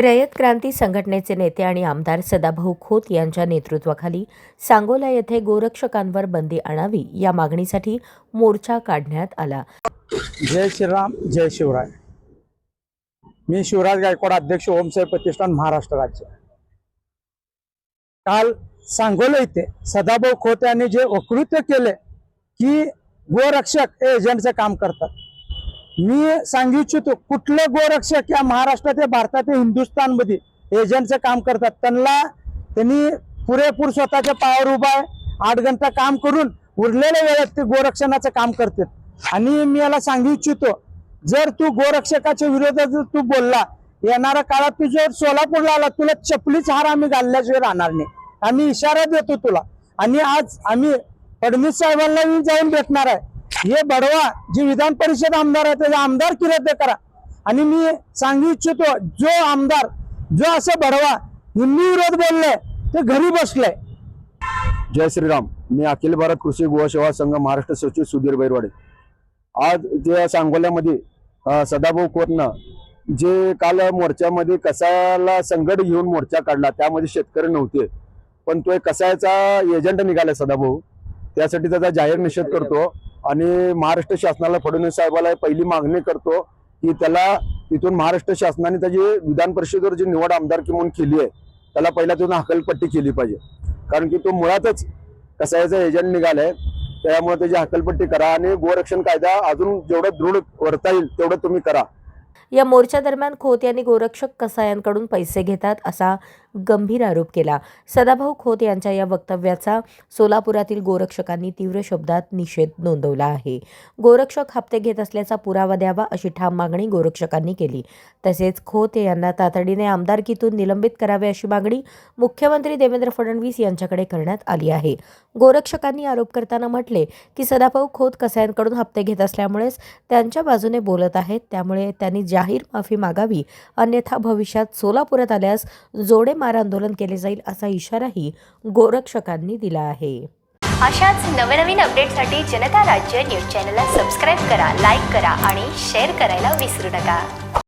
रयत क्रांती संघटनेचे नेते आणि आमदार सदाभाऊ खोत यांच्या नेतृत्वाखाली सांगोला येथे गोरक्षकांवर बंदी आणावी या मागणीसाठी मोर्चा काढण्यात आला. जय श्रीराम जय शिवराय. मी शिवराज गायकवाड अध्यक्ष ओमसाहेब प्रतिष्ठान महाराष्ट्र राज्य. काल सांगोला इथे सदाभाऊ खोत यांनी जे वकृत्य केले की गोरक्षक हे एजंटचं काम करतात. मी सांगू इच्छितो कुठले गोरक्षक या महाराष्ट्रात भारतात हिंदुस्थानमध्ये एजंटचं काम करतात? त्यांना त्यांनी पुरेपूर स्वतःच्या पायावर उभा आहे आठ घंटा काम करून उरलेल्या वेळेत ते गोरक्षणाचं काम करतात. आणि मी याला सांगू इच्छितो जर तू गोरक्षकाच्या विरोधात जर तू बोलला येणाऱ्या काळात तू जर सोलापूरला आला तुला चपलीच हार आम्ही घालल्याशिवाय राहणार नाही. आम्ही इशारा देतो तुला. आणि आज आम्ही फडणवीस साहेबांना मी जाऊन भेटणार आहे. हे बडवा जे विधान परिषद आमदार आहे त्याचा आमदार रद्द करा. आणि मी सांगू इच्छितो जो आमदार जो असं बडवा हिंदी विरोध बोललाय ते घरी बसले जय श्रीराम. मी अखिल भारत कृषी सेवा संघ महाराष्ट्र सचिव सुधीर बैरवाडे. आज जे सांगोल्यामध्ये सदाभाऊ कोटनं जे काल मोर्चामध्ये कसाला संकट घेऊन मोर्चा काढला त्यामध्ये शेतकरी नव्हते. पण तो एक कसायचा एजंट निघाला सदाभाऊ. त्यासाठी त्याचा जाहीर निषेध करतो. आणि महाराष्ट्र शासनाला फडणवीस साहेबाला पहिली मागणी करतो की त्याला तिथून महाराष्ट्र शासनाने त्याची विधान परिषदेवर जी निवड आमदारकी म्हणून केली आहे त्याला पहिला तिथून हकलपट्टी केली पाहिजे. कारण की तो मुळातच कसायचा एजंट निघालाय त्यामुळे त्याची हकलपट्टी करा आणि गोरक्षण कायदा अजून जेवढं दृढ वरता येईल तेवढं तुम्ही करा. या मोर्चा दरम्यान खोत यांनी गोरक्षक कसायांकडून पैसे घेतात असा गंभीर आरोप केला. सदाभाऊ खोत यांच्या या वक्तव्याचा सोलापुरातील गोरक्षकांनी तीव्र शब्दात निषेध नोंदवला आहे. गोरक्षक हप्ते घेत असल्याचा पुरावा द्यावा अशी ठाम मागणी गोरक्षकांनी केली. तसेच खोत यांना तातडीने आमदारकीतून निलंबित करावे अशी मागणी मुख्यमंत्री देवेंद्र फडणवीस यांच्याकडे करण्यात आली आहे. गोरक्षकांनी आरोप करताना म्हटले की सदाभाऊ खोत कसायांकडून हप्ते घेत असल्यामुळेच त्यांच्या बाजूने बोलत आहेत त्यामुळे त्यांनी जाहीर माफी मागावी. अन्यथा भविष्यात सोलापुरात आल्यास जोडे मार आंदोलन केले जाईल असा इशाराही गोरक्षकांनी दिला आहे. अशाच नवनवीन अपडेटसाठी जनता राज्य न्यूज चॅनलला सबस्क्राईब करा लाईक करा आणि शेअर करायला विसरू नका.